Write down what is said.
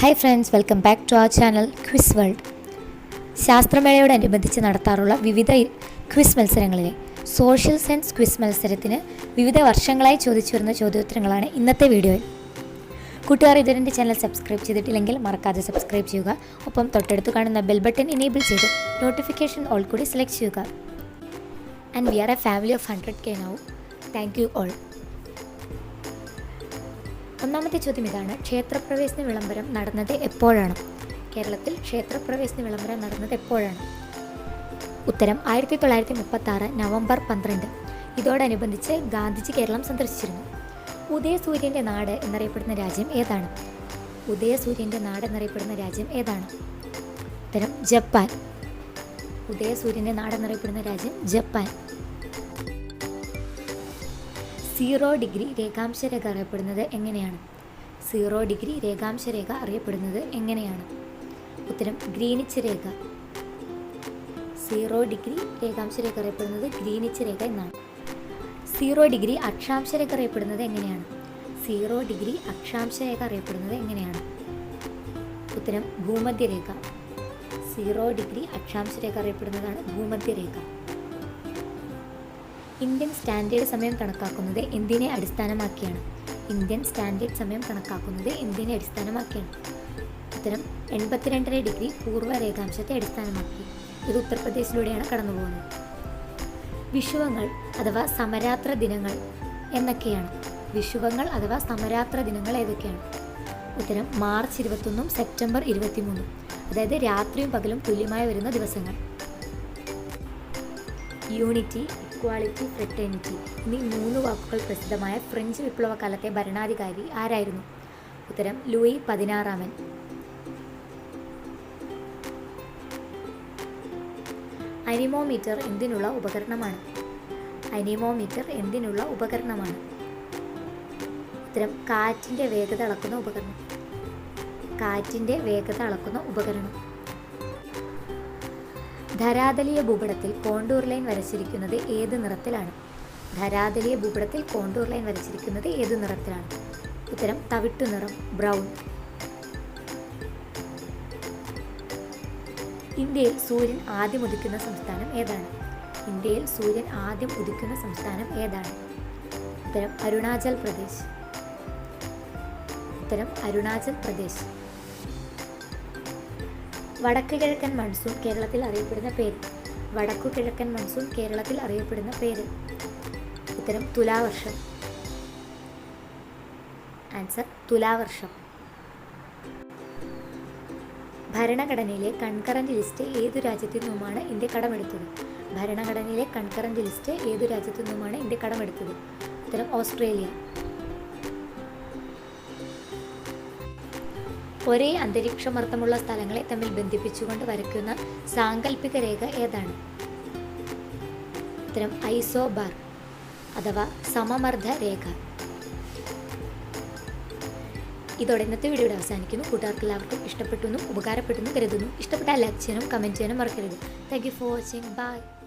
Hi friends welcome back to our channel quiz world ശാസ്ത്രമേളയോടനുബന്ധിച്ച് നടത്താറുള്ള വിവിധ quiz മത്സരങ്ങളിലെ social science quiz മത്സരത്തിന് വിവിധ വർഷങ്ങളായി ചോദിച്ചു വരുന്ന ചോദ്യോത്തരങ്ങളാണ് ഇന്നത്തെ വീഡിയോയിൽ കൂട്ടുകാർ ഇതുവരെ ചാനൽ സബ്സ്ക്രൈബ് ചെയ്തിട്ടില്ലെങ്കിൽ മറക്കാതെ സബ്സ്ക്രൈബ് ചെയ്യുക. ഒപ്പം തൊട്ടടുത്ത് കാണുന്ന ബെൽ ബട്ടൺ ഇനേബിൾ ചെയ്ത് നോട്ടിഫിക്കേഷൻ ഓൾ കൂടി സെലക്ട് ചെയ്യുക. And we are a family of hundred K now thank you all ഒന്നാമത്തെ ചോദ്യം ഇതാണ്. ക്ഷേത്രപ്രവേശന വിളംബരം നടന്നത് എപ്പോഴാണ്? കേരളത്തിൽ ക്ഷേത്രപ്രവേശന വിളംബരം നടന്നത് എപ്പോഴാണ്? ഉത്തരം ആയിരത്തി തൊള്ളായിരത്തി മുപ്പത്തി ആറ് നവംബർ പന്ത്രണ്ട്. ഇതോടനുബന്ധിച്ച് ഗാന്ധിജി കേരളം സന്ദർശിച്ചിരുന്നു. ഉദയസൂര്യന്റെ നാട് എന്നറിയപ്പെടുന്ന രാജ്യം ഏതാണ്? ഉദയസൂര്യന്റെ നാട് എന്നറിയപ്പെടുന്ന രാജ്യം ഏതാണ്? ഉത്തരം ജപ്പാൻ. ഉദയസൂര്യന്റെ നാട് എന്നറിയപ്പെടുന്ന രാജ്യം ജപ്പാൻ. സീറോ ഡിഗ്രി രേഖാംശരേഖ അറിയപ്പെടുന്നത് എങ്ങനെയാണ്? സീറോ ഡിഗ്രി രേഖാംശരേഖ അറിയപ്പെടുന്നത് എങ്ങനെയാണ്? ഉത്തരം ഗ്രീനിച്ച് രേഖ. സീറോ ഡിഗ്രി രേഖാംശരേഖ അറിയപ്പെടുന്നത് ഗ്രീനിച്ച് രേഖ എന്നാണ്. സീറോ ഡിഗ്രി അക്ഷാംശരേഖ അറിയപ്പെടുന്നത് എങ്ങനെയാണ്? സീറോ ഡിഗ്രി അക്ഷാംശരേഖ അറിയപ്പെടുന്നത് എങ്ങനെയാണ്? ഉത്തരം ഭൂമധ്യരേഖ. സീറോ ഡിഗ്രി അക്ഷാംശരേഖ അറിയപ്പെടുന്നതാണ് ഭൂമധ്യരേഖ. ഇന്ത്യൻ സ്റ്റാൻഡേർഡ് സമയം കണക്കാക്കുന്നത് എന്തിനെ അടിസ്ഥാനമാക്കിയാണ്? ഇന്ത്യൻ സ്റ്റാൻഡേർഡ് സമയം കണക്കാക്കുന്നത് എന്തിനെ അടിസ്ഥാനമാക്കിയാണ്? ഉത്തരം എൺപത്തിരണ്ടര ഡിഗ്രി പൂർവ രേഖാംശത്തെ അടിസ്ഥാനമാക്കി. ഇത് ഉത്തർപ്രദേശിലൂടെയാണ് കടന്നു പോകുന്നത് വിഷുവങ്ങൾ അഥവാ സമരാത്ര ദിനങ്ങൾ എന്നൊക്കെയാണ്. വിഷുവങ്ങൾ അഥവാ സമരാത്ര ദിനങ്ങൾ ഏതൊക്കെയാണ്? ഉത്തരം മാർച്ച് ഇരുപത്തൊന്നും സെപ്റ്റംബർ ഇരുപത്തിമൂന്നും. അതായത് രാത്രിയും പകലും തുല്യമായി വരുന്ന ദിവസങ്ങൾ. യൂണിറ്റി ഇക്വാളിറ്റി ഫ്രറ്റേണിറ്റി എന്നീ മൂന്ന് വാക്കുകൾ പ്രസിദ്ധമായ ഫ്രഞ്ച് വിപ്ലവകാലത്തെ ഭരണാധികാരി ആരായിരുന്നു? ഉത്തരം ലൂയി പതിനാറാമൻ. അനിമോമീറ്റർ എന്തിനുള്ള ഉപകരണമാണ്? അനിമോമീറ്റർ എന്തിനുള്ള ഉപകരണമാണ്? ഉത്തരം കാറ്റിന്റെ വേഗത അളക്കുന്ന ഉപകരണം. കാറ്റിന്റെ വേഗത അളക്കുന്ന ഉപകരണം. ധരാതലീയ ഭൂപടത്തിൽ കോണ്ടൂർ ലൈൻ വരച്ചിരിക്കുന്നത് ഏത് നിറത്തിലാണ്? ധരാതലീയ ഭൂപടത്തിൽ കോണ്ടൂർ ലൈൻ വരച്ചിരിക്കുന്നത് ഏത് നിറത്തിലാണ്? ഉത്തരം തവിട്ടു നിറം ബ്രൗൺ. ഇന്ത്യയിൽ സൂര്യൻ ആദ്യം ഉദിക്കുന്ന സംസ്ഥാനം ഏതാണ്? ഇന്ത്യയിൽ സൂര്യൻ ആദ്യം ഉദിക്കുന്ന സംസ്ഥാനം ഏതാണ്? ഉത്തരം അരുണാചൽ പ്രദേശ്. ഉത്തരം അരുണാചൽ പ്രദേശ്. വടക്ക് കിഴക്കൻ മൺസൂൺ കേരളത്തിൽ അറിയപ്പെടുന്ന പേര്. വടക്കു കിഴക്കൻ മൺസൂൺ കേരളത്തിൽ അറിയപ്പെടുന്ന പേര്. ഉത്തരം തുലാവർഷം. ആൻസർ തുലാവർഷം. ഭരണഘടനയിലെ കൺകറന്റ് ലിസ്റ്റ് ഏതു രാജ്യത്തു നിന്നുമാണ് ഇന്ത്യ കടമെടുത്തത്? ഭരണഘടനയിലെ കൺകറന്റ് ലിസ്റ്റ് ഏതു രാജ്യത്തു നിന്നുമാണ് ഇന്ത്യ കടമെടുത്തത്? ഉത്തരം ഓസ്ട്രേലിയ. ഒരേ അന്തരീക്ഷമർദ്ദമുള്ള സ്ഥലങ്ങളെ തമ്മിൽ ബന്ധിപ്പിച്ചുകൊണ്ട് വരയ്ക്കുന്ന സാങ്കല്പിക രേഖ ഏതാണ്? ഉത്തരം ഐസോബാർ അഥവാ സമമർദ്ദ രേഖ. ഇതോടെ ഇന്നത്തെ വീഡിയോയുടെ അവസാനിക്കുന്നു. കൂട്ടുകാർക്ക് എല്ലാവർക്കും ഇഷ്ടപ്പെട്ടു എന്നും ഉപകാരപ്പെട്ടെന്നും കരുതുന്നു. ഇഷ്ടപ്പെട്ട ലൈക്ക് ചെയ്യാനും കമന്റ് ചെയ്യാനും മറക്കരുത്. Thank you for watching bye